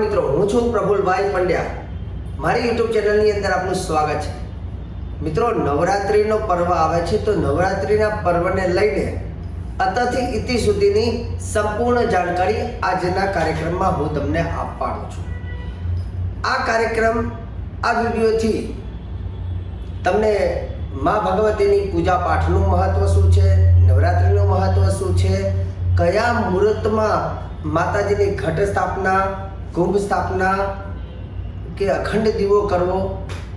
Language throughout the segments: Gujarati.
મિત્રો, હું છું પ્રફુલભાઈ પંડ્યા. મારી યુટ્યુબ ચેનલની અંદર આપનું સ્વાગત છે. મિત્રો, નવરાત્રિનો પર્વ આવે છે તો નવરાત્રિના પર્વને લઈને અતથી ઇતિ સુધીની સંપૂર્ણ જાણકારી આજના કાર્યક્રમમાં હું તમને આપવાનો છું. આ કાર્યક્રમ, આ વિડીયોથી તમને મા ભગવતીની પૂજા પાઠનું મહત્વ શું છે, નવરાત્રિનું મહત્વ શું છે, કયા મુહૂર્તમાં માતાજીની ઘટ સ્થાપના કુંભ સ્થાપના કે અખંડ દીવો કરવો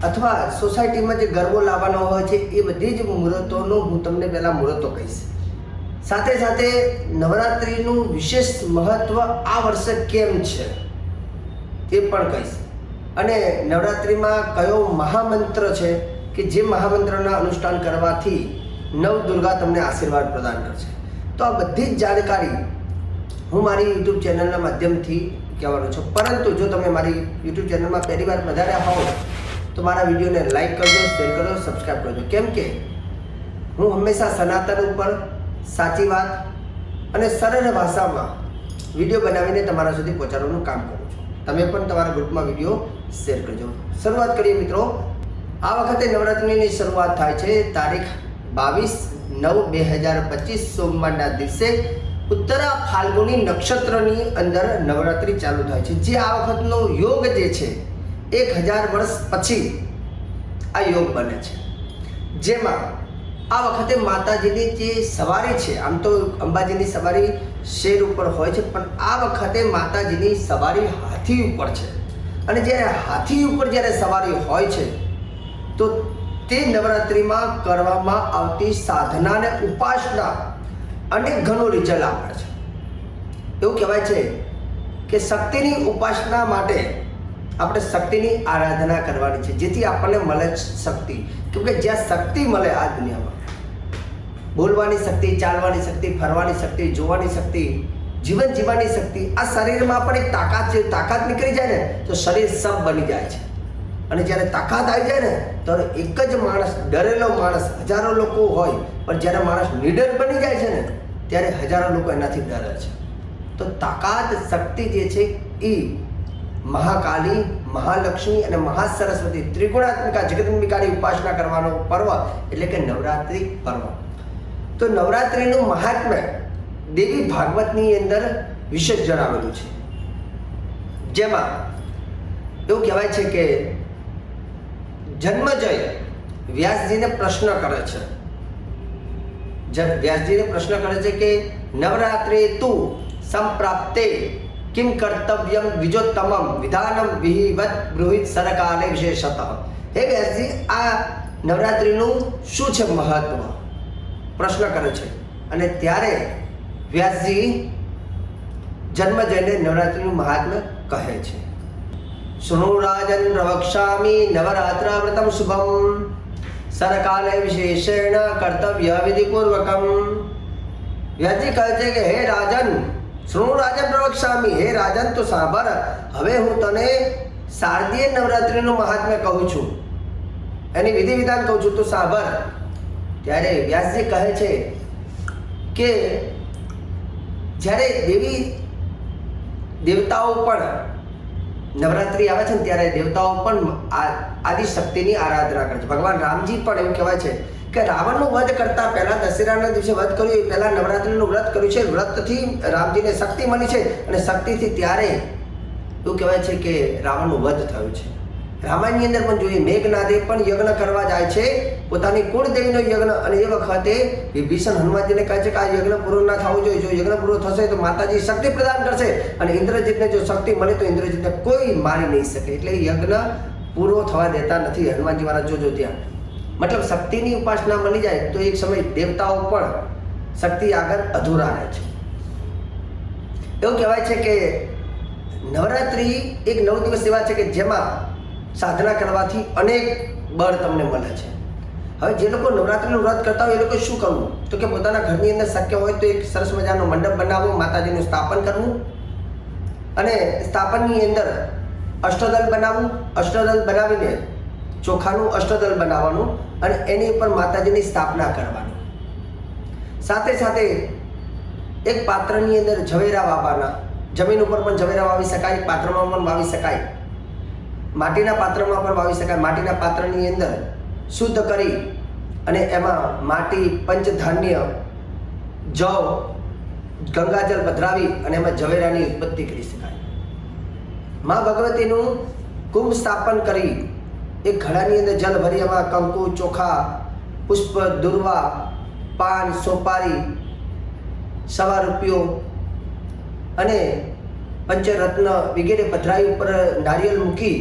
અથવા સોસાયટીમાં જે ગરબો લાવવાનો હોય છે, એ બધી જ મુહૂર્તોનો હું તમને પહેલાં મુહૂર્તો કહીશ. સાથે સાથે નવરાત્રિનું વિશેષ મહત્વ આ વર્ષે કેમ છે, એ પણ કહીશ. અને નવરાત્રિમાં કયો મહામંત્ર છે, કે જે મહામંત્રના અનુષ્ઠાન કરવાથી નવ દુર્ગા તમને આશીર્વાદ પ્રદાન કરશે. તો આ બધી જ જાણકારી હું મારી યુટ્યુબ ચેનલના માધ્યમથી કહેવાનો છું. પરંતુ જો તમે મારી યુટ્યુબ ચેનલમાં પહેલી વાર વધાર્યા હોવ, તો મારા વિડીયોને લાઈક કરજો શેર કરજો સબસ્ક્રાઈબ કરજો. કેમ કે હું હંમેશા સનાતન ઉપર સાચી વાત અને સરળ ભાષામાં વીડિયો બનાવીને તમારા સુધી પહોંચાડવાનું કામ કરું છું. તમે પણ તમારા ગ્રુપમાં વીડિયો શેર કરજો. શરૂઆત કરીએ મિત્રો. આ વખતે નવરાત્રિની શરૂઆત થાય છે તારીખ બાવીસ નવ બે હજાર પચીસ સોમવારના દિવસે ઉત્તરા ફાલ્ગુની નક્ષત્રની અંદર નવરાત્રિ ચાલુ થાય છે. જે આ વખતનો યોગ જે છે, એક હજાર વર્ષ પછી આ યોગ બને છે. જેમાં આ વખતે માતાજીની જે સવારી છે, આમ તો અંબાજીની સવારી શેર ઉપર હોય છે, પણ આ વખતે માતાજીની સવારી હાથી ઉપર છે. અને જ્યારે હાથી ઉપર જ્યારે સવારી હોય છે, તો તે નવરાત્રિમાં કરવામાં આવતી સાધના અને ઉપાસના અનેક ઘણો રિઝલ્ટ આપે છે. એવું કહેવાય છે કે શક્તિની ઉપાસના માટે આપણે શક્તિની આરાધના કરવાની છે. જેથી આપણને મળે શક્તિ. કેમકે જ્યાં શક્તિ મળે આ દુનિયામાં, બોલવાની શક્તિ, ચાલવાની શક્તિ, ફરવાની શક્તિ, જોવાની શક્તિ, જીવન જીવવાની શક્તિ, આ શરીરમાં પણ એક તાકાત છે. તાકાત નીકળી જાય ને, તો શરીર સબ બની જાય છે. અને જ્યારે તાકાત આવી જાય ને, તો એક જ માણસ, ડરેલો માણસ હજારો લોકો હોય, પણ જ્યારે માણસ નીડર બની જાય છે ને, ત્યારે હજારો લોકો એનાથી ડરે છે. તો તાકાત, શક્તિ જે છે એ મહાકાલી, મહાલક્ષ્મી અને મહાસરસ્વતી ત્રિગુણાત્મિકા જગદંબિકાની ઉપાસના કરવાનો પર્વ, એટલે કે નવરાત્રિ પર્વ. તો નવરાત્રિનું મહાત્મ્ય દેવી ભાગવતની અંદર વિશેષ જણાવેલું છે. જેમાં એવું કહેવાય છે કે જન્મજય વ્યાસજીને પ્રશ્ન કરે છે. વ્યાસજીને પ્રશ્ન કરે છે કે, નવરાત્રે તું સંપ્રાપ્તે કિમ કર્તવ્યમ વિજોત્તમમ વિધાનમ વિહિવત બૃહિત સરકારે વિશેષતઃ. હે વ્યાસજી, આ નવરાત્રિનું શું છે મહત્વ? પ્રશ્ન કરે છે. અને ત્યારે વ્યાસજી જન્મજયને નવરાત્રિનું મહાત્મ્ય કહે છે. શૃણુ प्रवक्ष्यामि नवरात्राव्रतं शुभं વિશેષેણ કર્તવ્ય વિધિપૂર્વકમ વ્યાસજી કહે છે કે હે રાજન શૃણુ રાજન પ્રવક્ષ્યામિ હે રાજન તો સાંભળ હવે હું તને શારદીય નવરાત્રિનું મહાત્મ્ય કહું છું। એની વિધિ વિધાન કહું છું, તો સાંભળ ત્યારે વ્યાસજી કહે છે કે, જ્યારે દેવી દેવતાઓ પણ નવરાત્રિ આવે છે ને ત્યારે દેવતાઓ પણ આ- આદિ શક્તિની આરાધના કરે છે. ભગવાન રામજી પણ એવું કહેવાય છે કે રાવણનું વધ કરતા પહેલા દશેરાના દિવસે વધ કર્યું, એ પહેલા નવરાત્રિનું વ્રત કર્યું છે. વ્રતથી રામજીને શક્તિ મળી છે અને શક્તિથી ત્યારે એવું કહેવાય છે કે રાવણનું વધ થયું છે. રામાયણની અંદર પણ જોઈએ, મેઘનાદે પણ યજ્ઞ કરવા જાય છે. પોતાની કુળદેવીનો યજ્ઞ અને એ વખતે વિભીષણ હનુમાનજીને કહે છે કે આ યજ્ઞ પૂરો ના થવું જોઈએ. જો યજ્ઞ પૂરો થશે તો માતાજી શક્તિ પ્રદાન કરશે અને ઇન્દ્રજીતને જો શક્તિ મળે તો ઇન્દ્રજીતને કોઈ મારી નહીં શકે. એટલે યજ્ઞ પૂરો થવા દેતા નથી હનુમાનજી વાળા જોજો ત્યાં મતલબ શક્તિની ઉપાસના મળી જાય તો એક સમય દેવતાઓ પણ શક્તિ આગળ અધૂરા રહે છે. એવું કહેવાય છે કે નવરાત્રિ એક નવ દિવસ એવા છે કે જેમાં સાધના કરવાથી અનેક બળ તમને મળે છે. હવે જે લોકો નવરાત્રિનું વ્રત કરતા હોય એ લોકો શું કરવું? તો કે પોતાના ઘરની અંદર શક્ય હોય તો એક સરસ મજાનો મંડપ બનાવવો, માતાજીનું સ્થાપન કરવું અને સ્થાપનની અંદર અષ્ટદલ બનાવવું, અષ્ટદલ બનાવીને ચોખાનું અષ્ટદલ બનાવવાનું અને એની ઉપર માતાજીની સ્થાપના કરવાની. સાથે સાથે એક પાત્રની અંદર ઝવેરા વાવવાના જમીન ઉપર પણ ઝવેરા વાવી શકાય, પાત્રમાં પણ વાવી શકાય. માટીના પાત્રમાં પણ વાવી શકાય. માટીના પાત્રની અંદર શુદ્ધ કરી અને એમાં માટી, પંચધાન્ય, જવ, ગંગાજળ પધરાવી અને એમાં ઝવેરાની ઉત્પત્તિ કરી શકાય. મા ભગવતીનું કુંભ સ્થાપન કરી એ ઘડાની અંદર જલ ભરી, એમાં કંકુ, ચોખા, પુષ્પ, દુર્વા, પાન, સોપારી સવા રૂપિયો અને પંચરત્ન વગેરે પધરાઈ ઉપર નારિયેળ મૂકી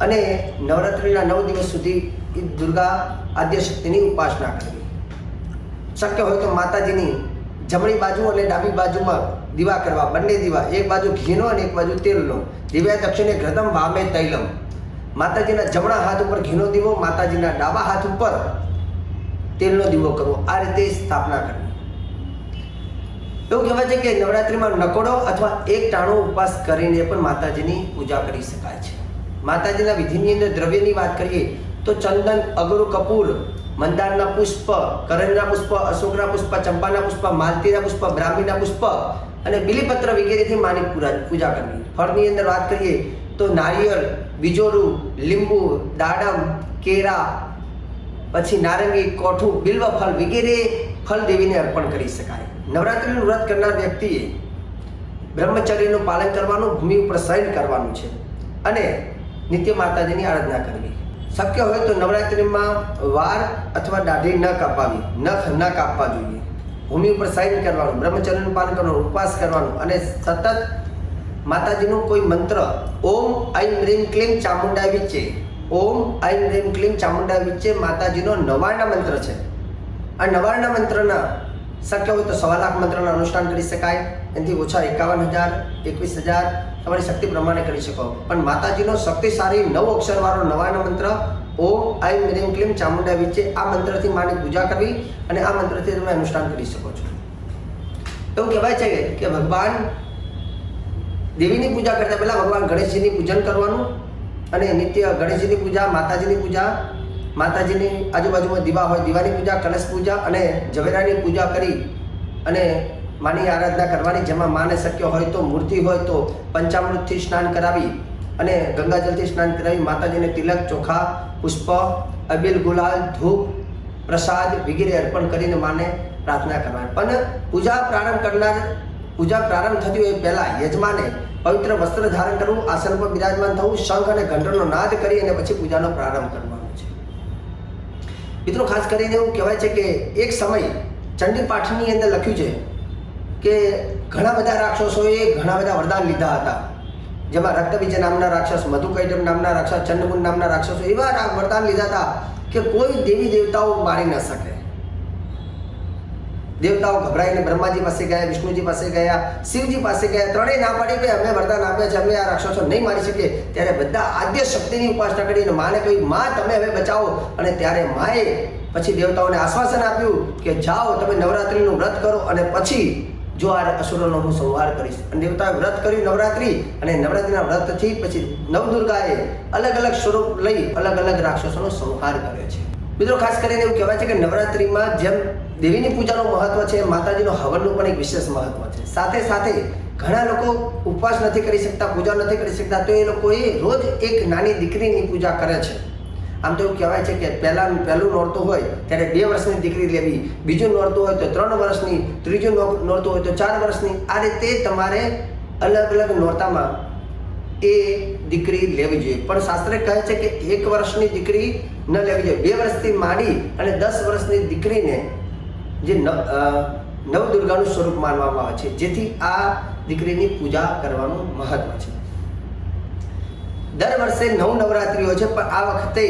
અને નવરાત્રિના નવ દિવસ સુધી દુર્ગા આદ્ય શક્તિની ઉપાસના કરવી. શક્ય હોય તો માતાજીની જમણી બાજુ અને ડાબી બાજુમાં દીવા કરવા. બંને દીવા. એક બાજુ ઘીનો અને એક બાજુ તેલનો. દિવ્યા દક્ષિણે ઘૃતમ ભામે તૈલમ. માતાજીના જમણા હાથ ઉપર ઘીનો દીવો, માતાજીના ડાબા હાથ ઉપર તેલનો દીવો કરવો. આ રીતે સ્થાપના કરવી. એવું કહેવાય છે કે નવરાત્રિમાં નકોડો અથવા એક ટાણો ઉપવાસ કરીને પણ માતાજીની પૂજા કરી શકાય છે. માતાજીના વિધિની અંદર દ્રવ્યની વાત કરીએ તો ચંદન અગરુ કપૂર, મંદારના પુષ્પ કરંજના પુષ્પ, અશોકના પુષ્પ, ચંપાના પુષ્પ, માલતીના પુષ્પ, બ્રાહ્મીના પુષ્પ અને બિલીપત્ર વગેરેથી માની પૂજા કરવી. ફળની અંદર વાત કરીએ તો નારિયેળ, બીજોરું, લીંબુ, દાડમ, કેરા, પછી નારંગી, કોઠું, બિલ્વ ફળ વગેરે ફળ દેવીને અર્પણ કરી શકાય. નવરાત્રિનું વ્રત કરનાર વ્યક્તિએ બ્રહ્મચર્યનું પાલન કરવાનું, ભૂમિ ઉપર શયન કરવાનું છે. અને નિત્ય માતાજીની આરાધના કરવી. શક્ય હોય તો નવરાત્રિમાં વાર અથવા દાઢી ન કાપાવી નખ ન કાપવા જોઈએ. ભૂમિ ઉપર સાઈન કરવાનું, બ્રહ્મચર્યનું પાલન કરવાનું, ઉપવાસ કરવાનું અને સતત માતાજીનું કોઈ મંત્ર, ઓમ ઐમ રીમ ક્લીમ ચામુંડા વિચ્ચે ઓમ ઐમ રીમ ક્લીમ ચામુંડા વિચ્ચે માતાજીનો નવારણા મંત્ર છે. આ નવારણા મંત્રના શક્ય હોય તો સવા લાખ મંત્રના અનુષ્ઠાન કરી શકાય. એનાથી ઓછા એકાવન હજાર, એકવીસ હજાર તમારી શક્તિ પ્રમાણે કરી શકો. પણ માતાજીનો શક્તિશાળી નવ અક્ષરવાળો નવાણો મંત્ર, ઓમ આઈ મ્રીમ ક્લીમ, ચામુંડા વિચે આ મંત્રથી માની પૂજા કરવી અને આ મંત્રથી તમે અનુષ્ઠાન કરી શકો છો. એવું કહેવાય છે કે ભગવાન દેવીની પૂજા કરતા પહેલાં ભગવાન ગણેશજીની પૂજન કરવાનું અને નિત્ય ગણેશજીની પૂજા, માતાજીની પૂજા માતાજીની આજુબાજુમાં દીવા હોય, દીવાની પૂજા કલશ પૂજા અને ઝવેરાની પૂજા કરી અને માની આરાધના કરવાની. જેમાં માને શક્ય હોય તો મૂર્તિ હોય તો પંચામૃતથી સ્નાન કરાવી અને ગંગાજળથી સ્નાન કરાવી. માતાજીને તિલક, ચોખા, પુષ્પ, અબિલ, ગુલાલ, ધૂપ, પ્રસાદ વગેરે અર્પણ કરીને માને પ્રાર્થના કરવાની. પણ પૂજા પ્રારંભ કરનાર, પૂજા પ્રારંભ થતી હોય પહેલાં યજમાને પવિત્ર વસ્ત્ર ધારણ કરવું, આસન પર બિરાજમાન થવું, શંખ અને ઘંટનો નાદ કરી અને પછી પૂજાનો પ્રારંભ કરવાનો. મિત્રો, ખાસ કરીને એવું કહેવાય છે કે એક સમય ચંડી પાઠની અંદર લખ્યું છે કે ઘણા બધા રાક્ષસોએ ઘણા બધા વરદાન લીધા હતા. જેમાં રક્તબીજ નામના રાક્ષસ, મધુકૈટમ નામના રાક્ષસ ચંડમુંડ નામના રાક્ષસો એવા વરદાન લીધા હતા કે કોઈ દેવી દેવતાઓ મારી ન શકે. દેવતાઓ ગભરાઈને બ્રહ્માજી પાસે ગયા, વિષ્ણુજી પાસે ગયા, શિવજી પાસે ગયા, ત્રણેય ના પાડી કે અમે વરદાન આપ્યા છે, અમે આ રાક્ષસો નહીં મારી શકીએ. ત્યારે બધા આદ્ય શક્તિની ઉપાસના કરીને માને કહ્યું, માં, તમે હવે બચાવો. અને ત્યારે માએ પછી દેવતાઓને આશ્વાસન આપ્યું કે, જાઓ, તમે નવરાત્રિનું વ્રત કરો અને પછી જો આ અસુરોનો હું સંહાર કરીશ. અને દેવતાએ વ્રત કર્યું નવરાત્રિ અને નવરાત્રિના વ્રતથી પછી નવદુર્ગાએ અલગ અલગ સ્વરૂપ લઈ અલગ અલગ રાક્ષસોનો સંહાર કર્યો છે. મિત્રો, ખાસ કરીને એવું કહેવાય છે કે નવરાત્રિમાં જેમ દેવીની પૂજાનું મહત્વ છે, માતાજીનો હવનનું પણ એક વિશેષ મહત્વ છે. સાથે સાથે ઘણા લોકો ઉપવાસ નથી કરી શકતા, પૂજા નથી કરી શકતા, તો એ લોકોએ રોજ એક નાની દીકરીની પૂજા કરે છે. આમ તો એવું કહેવાય છે કે પહેલાં પહેલું નોરતું હોય, ત્યારે બે વર્ષની દીકરી લેવી, બીજું નોરતું હોય તો ત્રણ વર્ષની, ત્રીજું નોરતું હોય તો ચાર વર્ષની. આ રીતે તમારે અલગ અલગ નોરતામાં એ દીકરી લેવી જોઈએ. પણ શાસ્ત્ર કહે છે કે એક વર્ષની દીકરી ન લેવી જોઈએ. બે વર્ષથી માંડી અને દસ વર્ષની દીકરીને જે નવદુર્ગાનું સ્વરૂપ માનવામાં આવે છે, જેથી આ દીકરીની પૂજા કરવાનું મહત્વ છે. દર વર્ષે નવ નવરાત્રિઓ છે, પણ આ વખતે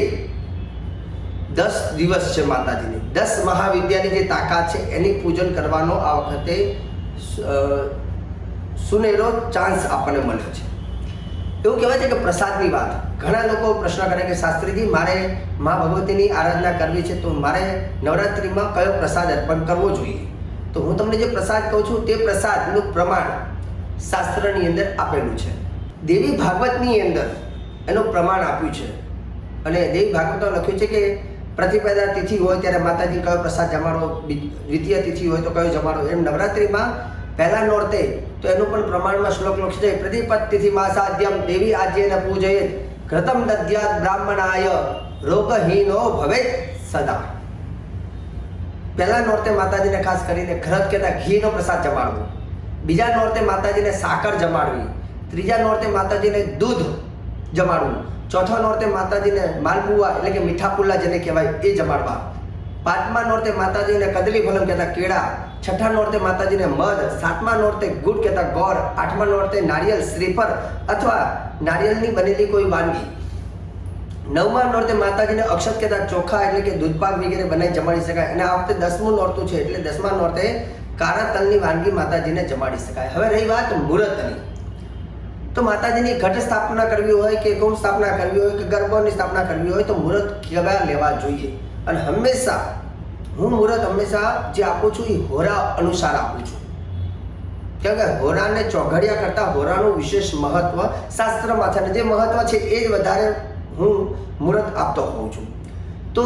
દસ દિવસ છે માતાજીની. દસ મહાવિદ્યાની જે તાકાત છે, એની પૂજન કરવાનો આ વખતે સુનેરો ચાન્સ આપણને મળ્યો છે. એવું કહેવાય છે કે પ્રસાદની વાત. ઘણા લોકો પ્રશ્ન કરે કે, શાસ્ત્રીજી, મારે મા ભગવતીની આરાધના કરવી છે, તો મારે નવરાત્રિમાં કયો પ્રસાદ અર્પણ કરવો જોઈએ? તો હું તમને જે પ્રસાદ કહું છું, તે પ્રસાદનું પ્રમાણ શાસ્ત્રની અંદર આપેલું છે. દેવી ભાગવતની અંદર એનું પ્રમાણ આપ્યું છે. અને દેવી ભાગવતમાં લખ્યું છે કે, પ્રતિપદા તિથિ હોય ત્યારે માતાજી કયો પ્રસાદ જમાડો દ્વિતીય તિથિ હોય તો કયો જમાડો એમ નવરાત્રિમાં પહેલાં નોરતે તો એનું પણ પ્રમાણમાં શ્લોક લખી છે પ્રતિપત્તિથી માસાધ્યમ દેવી આજ્યને પૂજયેત કૃતમ દદ્યાત બ્રાહ્મણાય રોગહીનો ભવે સદા. પહેલા નોરતે માતાજીને ખાસ કરીને ઘરત કહેતા ઘીનો પ્રસાદ જમાડવો. બીજા નોરતે માતાજીને સાકર જમાડવી. ત્રીજા નોરતે માતાજીને દૂધ જમાડવું. ચોથા નોરતે માતાજીને માલપુઆ એટલે કે મીઠા પુલ્લા જેને કહેવાય એ જમાડવા. પાંચમા નોરતે માતાજીને કદલી ફલમ કહેતા કેળા. છઠ્ઠા નોરતે માતાજીને મધ, સાતમા નોરતે ગુડ કહેતા ગોળ આઠમા નોરતે નારિયેલ શ્રીફળ અથવા નારિયેળની બનેલી કોઈ વાનગી. નવમા નોરતે માતાજીને અક્ષત કહેતા ચોખા એટલે કે દૂધપાક વગેરે બનાવી જમાડી શકાય અને આ વખતે દસમું નોરતું છે એટલે દસમા નોરતે કાળા તલની વાનગી માતાજીને જમાડી શકાય. હવે રહી વાત મુહૂર્તની તો માતાજીની ઘટ સ્થાપના કરવી હોય કે ગૌ સ્થાપના કરવી હોય કે ગર્ભની સ્થાપના કરવી હોય તો મુહૂર્ત કયા લેવા જોઈએ? અને હંમેશા હું મુહૂર્ત હંમેશા જે આપું છું એ હોરા અનુસાર આપું છું. કેમ કે હોરાને ચોઘડિયા કરતાં હોરાનું વિશેષ મહત્વ શાસ્ત્રમાં છે અને જે મહત્વ છે એ જ વધારે હું મુહૂર્ત આપતો હોઉં છું. તો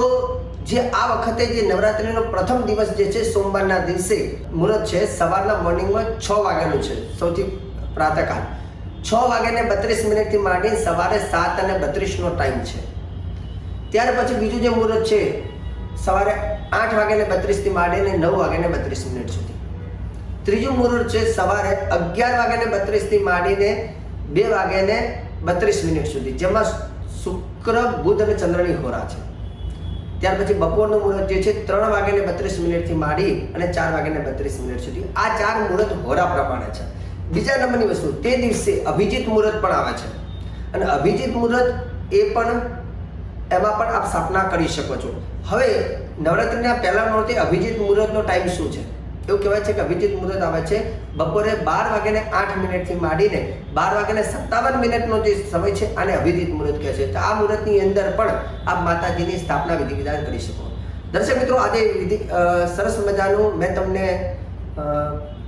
જે આ વખતે જે નવરાત્રિનો પ્રથમ દિવસ જે છે સોમવારના દિવસે મુહૂર્ત છે સવારના મોર્નિંગમાં છ વાગ્યાનું છે, સૌથી પ્રાતકાળ છ વાગ્યાને બત્રીસ મિનિટથી માંડી સવારે સાત અને બત્રીસનો ટાઈમ છે. ત્યાર પછી બીજું જે મુહૂર્ત છે સવારે આઠ વાગ્યાને બત્રીસથી માંડીને નવ વાગ્યાને બત્રીસ મિનિટ સુધી. ત્રીજું મુહૂર્ત છે સવારે અગિયાર વાગ્યાને બત્રીસથી માંડીને બે વાગ્યાને બત્રીસ મિનિટ સુધી, જેમાં શુક્ર, બુધ અને ચંદ્રની હોરા છે. ત્યાર પછી બપોરનું મુહૂર્ત જે છે ત્રણ વાગ્યાને બત્રીસ મિનિટથી માંડી અને ચાર વાગ્યાને બત્રીસ મિનિટ સુધી. આ ચાર મુહૂર્ત હોરા પ્રમાણે છે. બીજા નંબરની વસ્તુ, તે દિવસે અભિજીત મુહૂર્ત પણ આવે છે. અને અભિજીત મુહૂર્ત એ પણ એમાં પણ આપ સ્થાપના કરી શકો છો. હવે નવરાત્રિના પહેલા મુહૂર્તે અભિજીત મુહૂર્તનો ટાઈમ શું છે? એવું કહેવાય છે કે અભિજીત મુહૂર્ત આવે છે બપોરે બાર વાગ્યાને આઠ મિનિટથી માંડીને બાર વાગ્યાને સત્તાવન મિનિટનો જે સમય છે આને અભિજીત મુહૂર્ત કહે છે. તો આ મુહૂર્તની અંદર પણ આપ માતાજીની સ્થાપના વિધિ વિધાન કરી શકો. દર્શક મિત્રો, આજે વિધિ સરસ મજાનું મેં તમને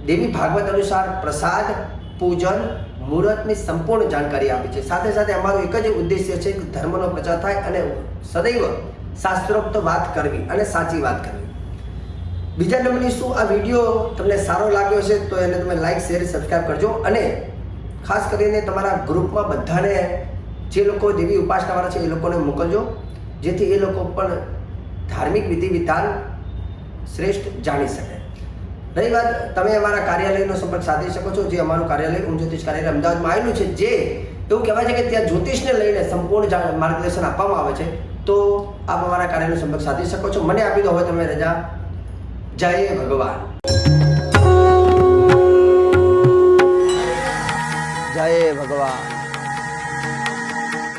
દેવી ભાગવત અનુસાર પ્રસાદ પૂજન, મુહૂર્તની સંપૂર્ણ જાણકારી આપી છે. સાથે સાથે અમારો એક જ ઉદ્દેશ્ય છે કે ધર્મનો પ્રચાર થાય અને સદૈવ શાસ્ત્રોક્ત વાત કરવી અને સાચી વાત કરવી. બીજા નંબરની શું આ વીડિયો તમને સારો લાગ્યો છે તો એને તમે લાઈક શેર સબસ્ક્રાઈબ કરજો અને ખાસ કરીને તમારા ગ્રુપમાં બધાને જે લોકો દેવી ઉપાસનાવાળા છે એ લોકોને મોકલજો, જેથી એ લોકો પણ ધાર્મિક વિધિ વિધાન શ્રેષ્ઠ જાણી શકે. રહી વાત તમે અમારા કાર્યાલયનો સંપર્ક સાધી શકો છો, જે અમારું કાર્યાલય ઓમ જ્યોતિષ કાર્યાલય અમદાવાદમાં આવેલું છે, જે એવું કહેવાય છે કે ત્યાં જ્યોતિષને લઈને સંપૂર્ણ માર્ગદર્શન આપવામાં આવે છે. તો આપ અમારા કાર્યાલયનો સંપર્ક સાધી શકો છો. મને આપી દો હવે તમે રજા. જય ભગવાન. જય ભગવાન.